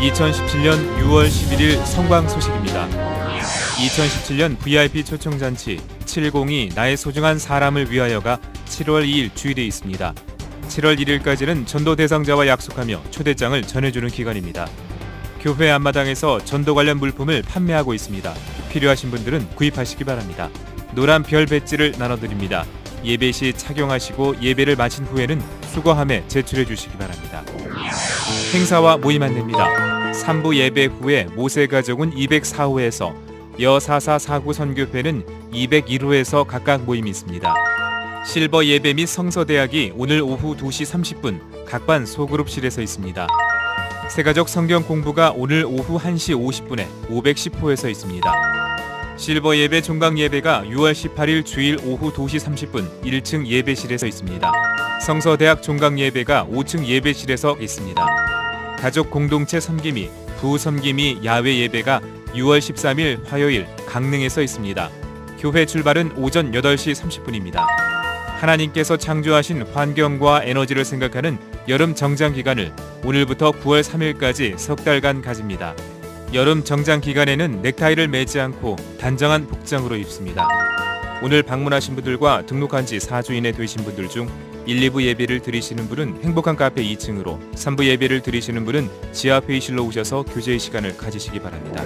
2017년 6월 11일 성광 소식입니다. 2017년 VIP 초청잔치 702 나의 소중한 사람을 위하여가 7월 2일 주의돼 있습니다. 7월 1일까지는 전도 대상자와 약속하며 초대장을 전해주는 기간입니다. 교회 앞마당에서 전도 관련 물품을 판매하고 있습니다. 필요하신 분들은 구입하시기 바랍니다. 노란 별 배지를 나눠드립니다. 예배 시 착용하시고 예배를 마친 후에는 수거함에 제출해 주시기 바랍니다. 행사와 모임 안내입니다. 3부 예배 후에 모세 가족은 204호에서 여4449 선교회는 201호에서 각각 모임이 있습니다. 실버 예배 및 성서대학이 오늘 오후 2시 30분 각반 소그룹실에서 있습니다. 새가족 성경 공부가 오늘 오후 1시 50분에 510호에서 있습니다. 실버 예배 종강 예배가 6월 18일 주일 오후 2시 30분 1층 예배실에서 있습니다. 성서대학 종강 예배가 5층 예배실에서 있습니다. 가족 공동체 섬김이 부 섬김이 야외 예배가 6월 13일 화요일 강릉에서 있습니다. 교회 출발은 오전 8시 30분입니다. 하나님께서 창조하신 환경과 에너지를 생각하는 여름 정장 기간을 오늘부터 9월 3일까지 석 달간 가집니다. 여름 정장 기간에는 넥타이를 매지 않고 단정한 복장으로 입습니다. 오늘 방문하신 분들과 등록한 지 4주 이내 되신 분들 중 1, 2부 예배를 드리시는 분은 행복한 카페 2층으로 3부 예배를 드리시는 분은 지하 회의실로 오셔서 교제의 시간을 가지시기 바랍니다.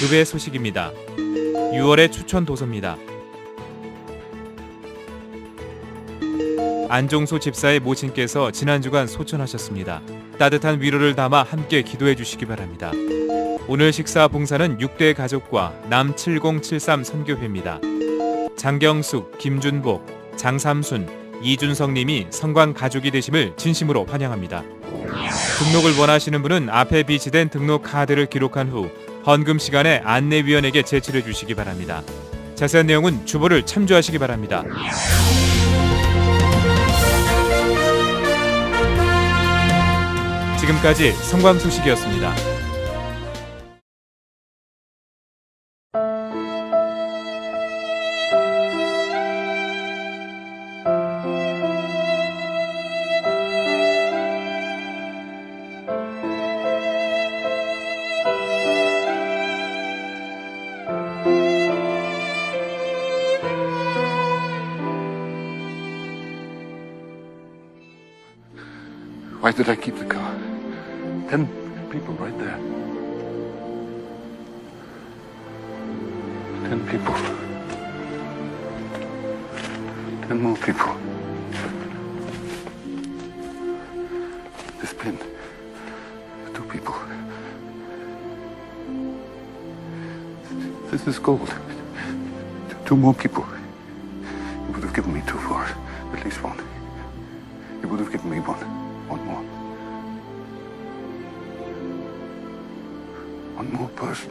급의 소식입니다. 6월의 추천 도서입니다. 안종소 집사의 모친께서 지난 주간 소천하셨습니다. 따뜻한 위로를 담아 함께 기도해 주시기 바랍니다. 오늘 식사 봉사는 6대 가족과 남7073 선교회입니다. 장경숙, 김준복, 장삼순, 이준성 님이 성광 가족이 되심을 진심으로 환영합니다. 등록을 원하시는 분은 앞에 비치된 등록 카드를 기록한 후 헌금 시간에 안내위원에게 제출해 주시기 바랍니다. 자세한 내용은 주보를 참조하시기 바랍니다. 지금까지 성광 소식이었습니다. Why did I keep the car? Ten people right there. Ten people. Ten more people. This pin. Two people. This is gold. Two more people. You would have given me two for. At least one. You would have given me one. person.